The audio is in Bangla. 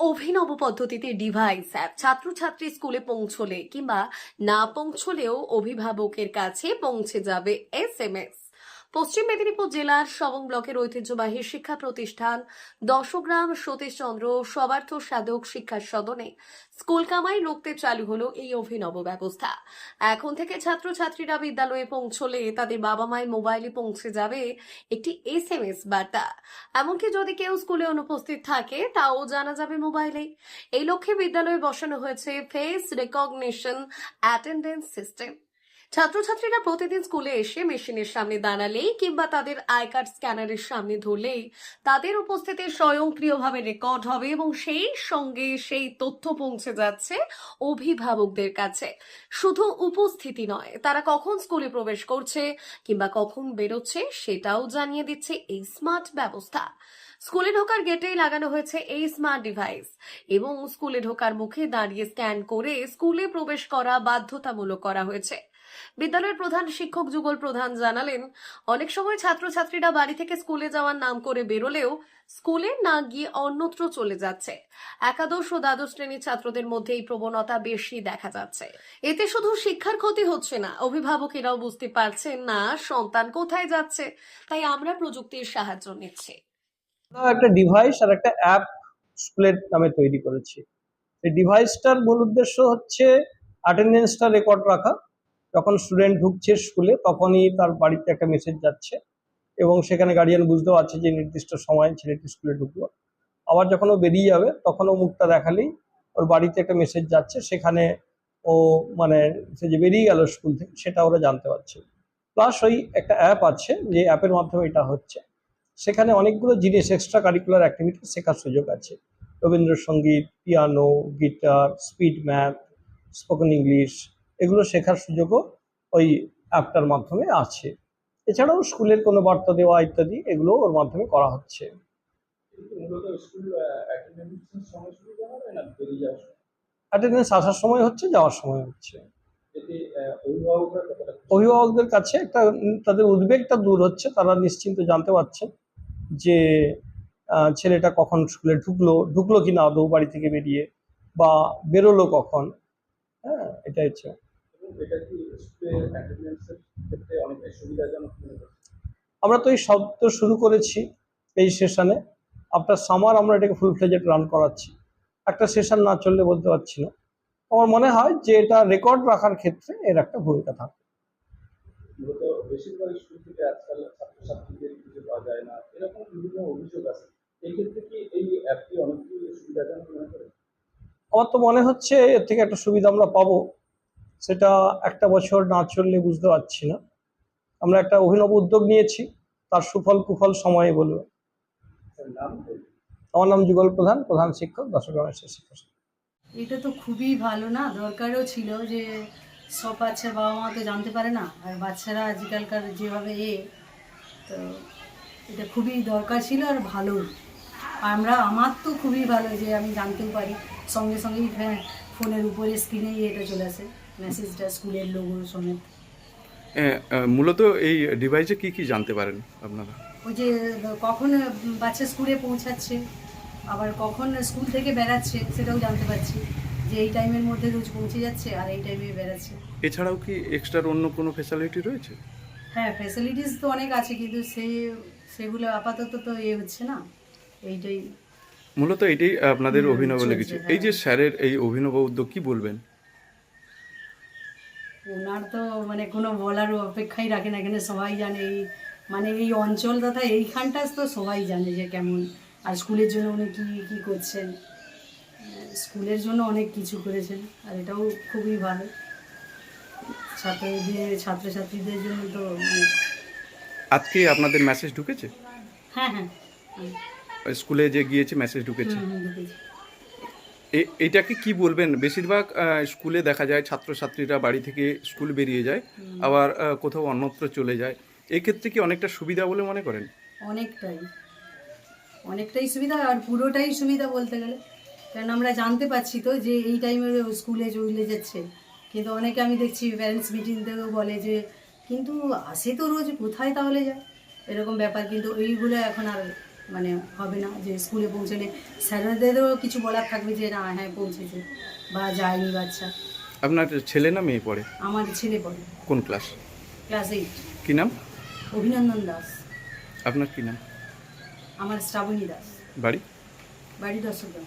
অভিনব পদ্ধতিতে ডিভাইস অ্যাপ ছাত্রছাত্রী স্কুলে পৌঁছলে কিংবা না পৌঁছলেও অভিভাবকের কাছে পৌঁছে যাবে এস এম এস পশ্চিম মেদিনীপুর জেলার সবং ব্লকের ঐতিহ্যবাহী শিক্ষা প্রতিষ্ঠান দশগ্রাম সতীশচন্দ্র সবার্থ সাধক শিক্ষা সদনে স্কুল কামাই রুখতে চালু হলো এই অভিনব ব্যবস্থা। এখন থেকে ছাত্রছাত্রীরা বিদ্যালয়ে পৌঁছলে তাদের বাবা মায়ের মোবাইলে পৌঁছে যাবে একটি এস এম এস বার্তা। এমনকি যদি কেউ স্কুলে অনুপস্থিত থাকে, তাও জানা যাবে মোবাইলে। এই লক্ষ্যে বিদ্যালয়ে বসানো হয়েছে ফেস রেকগনিশন অ্যাটেন্ডেন্স সিস্টেম ছাত্রছাত্রীরা প্রতিদিন স্কুলে এসে মেশিনের সামনে দাঁড়ালেই কিংবা তাদের আই কার্ড স্ক্যানারের সামনে ধরলেই তাদের উপস্থিতি স্বয়ংক্রিয়ভাবে রেকর্ড হবে এবং সেই সঙ্গে সেই তথ্য পৌঁছে যাচ্ছে অভিভাবকদের কাছে। শুধু উপস্থিতি নয়, তারা কখন স্কুলে প্রবেশ করছে কিংবা কখন বেরোচ্ছে সেটাও জানিয়ে দিচ্ছে এই স্মার্ট ব্যবস্থা। স্কুলে ঢোকার গেটেই লাগানো হয়েছে এই স্মার্ট ডিভাইস এবং স্কুলে ঢোকার মুখে দাঁড়িয়ে স্ক্যান করে স্কুলে প্রবেশ করা বাধ্যতামূলক করা হয়েছে। বিদ্যালয়ের প্রধান শিক্ষক যুগল প্রধান জানালেন, অনেক সময় ছাত্রছাত্রীরা বাড়ি থেকে স্কুলে যাওয়ার নাম করে বেরোলেও স্কুলে না গিয়ে অন্যত্র চলে যাচ্ছে। একাদশ ও দ্বাদশ শ্রেণির ছাত্রদের মধ্যে এই প্রবণতা বেশি দেখা যাচ্ছে। এতে শুধু শিক্ষার ক্ষতি হচ্ছে না, অভিভাবকেরাও বুঝতে পারছেন না, সন্তান কোথায় যাচ্ছে, তাই আমরা প্রযুক্তির সাহায্য নিচ্ছি। একটা ডিভাইস আর একটা অ্যাপ স্কুলের নামে তৈরি করেছি। এই ডিভাইসটার মূল উদ্দেশ্য হচ্ছে অ্যাটেন্ডেন্সটা রেকর্ড রাখা। যখন স্টুডেন্ট ঢুকছে স্কুলে তখনই তার বাড়িতে একটা মেসেজ যাচ্ছে এবং সেখানে গার্ডিয়ান বুঝতেও আছে যে নির্দিষ্ট সময় ছেলেটি স্কুলে ঢুকলো। আবার যখন ও বেরিয়ে যাবে, তখন ও মুখটা দেখালেই ওর বাড়িতে একটা মেসেজ যাচ্ছে, সেখানে ও মানে সে যে বেরিয়ে গেল স্কুল থেকে, সেটা ওরা জানতে পারছে। প্লাস ওই একটা অ্যাপ আছে, যে অ্যাপের মাধ্যমে এটা হচ্ছে। সেখানে অনেকগুলো জিনিস এক্সট্রা কারিকুলার অ্যাক্টিভিটি শেখার সুযোগ আছে। Rabindrasangeet piano guitar speed math spoken English এগুলো শেখার সুযোগও ওই অ্যাপটার মাধ্যমে আছে। এছাড়াও স্কুলের কোনো বার্তা দেওয়া ইত্যাদি এগুলো ওর মাধ্যমে করা হচ্ছে। অ্যাটেন্ডেন্স আসার সময় হচ্ছে যাওয়ার সময় হচ্ছে? অভিভাবকদের কাছে একটা তাদের উদ্বেগটা দূর হচ্ছে তারা নিশ্চিন্ত জানতে পারছেন যে ছেলেটা কখন স্কুলে ঢুকলো ঢুকলো কি না আদৌ বাড়ি থেকে বেরিয়ে বা বেরোলো কখন? হ্যাঁ এটা হচ্ছে। এটা কি ক্ষেত্রে অনেকটাই সুবিধাজনক আমরা তো এই শব্দ শুরু করেছি এই সেশনে আফটার সামার আমরা এটাকে ফুল ফ্লেজেড রান করাচ্ছি। একটা সেশন না চললে বলতে পারছি না। আমার মনে হয় যে এটা রেকর্ড রাখার ক্ষেত্রে এর একটা ভূমিকা থাকে মূলত বেশিরভাগ স্কুল থেকে আজকাল ছাত্রছাত্রীদের খুঁজে পাওয়া যায় না। এরকম বিভিন্ন অভিযোগ আছে। এই কি এই অ্যাপটি অনেকটি সুবিধাজনক মনে করে আমার তো মনে হচ্ছে এর থেকে একটা সুবিধা আমরা পাবো। সেটা একটা বছর না চললে বুঝতে পারছি না। আমরা একটা অভিনব উদ্যোগ নিয়েছি, তার সুফল কুফল সময়ে বলব। আমার নাম যুগল প্রধান প্রধান শিক্ষক দশগ্রামের শিক্ষক। এটা তো খুবই ভালো না? দরকারও ছিল যে সব বাচ্চার বাবা মা তো জানতে পারে না, আর বাচ্চারা আজকালকার যেভাবে এ, তো এটা খুবই দরকার ছিল আর ভালো। আমরা, আমার তো খুবই ভালো যে আমি জানতেও পারি। সঙ্গে সঙ্গেই ফোনের উপরে স্ক্রিনেই এটা চলে আসে। মেসেজটা স্কুলের লোগো সমেত। মূলত এই ডিভাইসে কি কি জানতে পারেন আপনারা? ওই যে কখন বাচ্চা স্কুলে পৌঁছাচ্ছে আবার কখন স্কুল থেকে বেড়াচ্ছে সেটাও জানতে পারছি। যে এই টাইমের মধ্যে রোজ পৌঁছে যাচ্ছে আর এই টাইমে বেড়াচ্ছে এছাড়াও কি এক্সট্রার অন্য কোনো ফ্যাসিলিটি রয়েছে? হ্যাঁ ফ্যাসিলিটিস তো অনেক আছে কিন্তু সে সেগুলো আপাতত তো এ হচ্ছে না। এইটাই। মূলত এটাই আপনাদের অভিনব লেগেছে। হ্যাঁ। এই যে স্যারের এই অভিনব উদ্যোগ কি বলবেন? ওনার তো মানে কোনো বলার অপেক্ষাই রাখে না এখানে সবাই জানে এই মানে এই অঞ্চল তথা এইখানটা তো সবাই জানে যে কেমন আর স্কুলের জন্য উনি কী কী করছেন। স্কুলের জন্য অনেক কিছু করেছেন আর এটাও খুবই ভালো। ছাত্রদের ছাত্রছাত্রীদের জন্য তো আজকে আপনাদের মেসেজ ঢুকেছে? হ্যাঁ হ্যাঁ। স্কুলে যে গিয়েছে মেসেজ ঢুকেছে। ঢুকেছে। এ- এটাকে কি বলবেন? বেশিরভাগ স্কুলে দেখা যায় ছাত্রছাত্রীরা বাড়ি থেকে স্কুল বেরিয়ে যায় আবার কোথাও অন্যত্র চলে যায়। এক্ষেত্রে কি অনেকটা সুবিধা বলে মনে করেন? অনেকটাই। অনেকটাই সুবিধা আর পুরোটাই সুবিধা বলতে গেলে। কারণ আমরা জানতে পারছি তো যে এই টাইমে স্কুলে চলে যাচ্ছে। কিন্তু অনেকে আমি দেখছি প্যারেন্টস মিটিং থেকেও বলে যে কিন্তু আসে তো রোজ কোথায় তাহলে যায়? এরকম ব্যাপার। কিন্তু এইগুলো এখন আর মানে হবে না যে স্কুলে পৌঁছলে স্যারদেরও কিছু বলার থাকবে যে না হ্যাঁ পৌঁছেছে বা যায়নি বাচ্চা। আপনার ছেলে না মেয়ে পড়ে? আমার ছেলে পড়ে। কোন ক্লাস? Class eight. কি নাম? অভিনন্দন দাস। আপনার কি নাম? আমার শ্রাবণী দাস। বাড়ি? বাড়ি দর্শকগ্রাম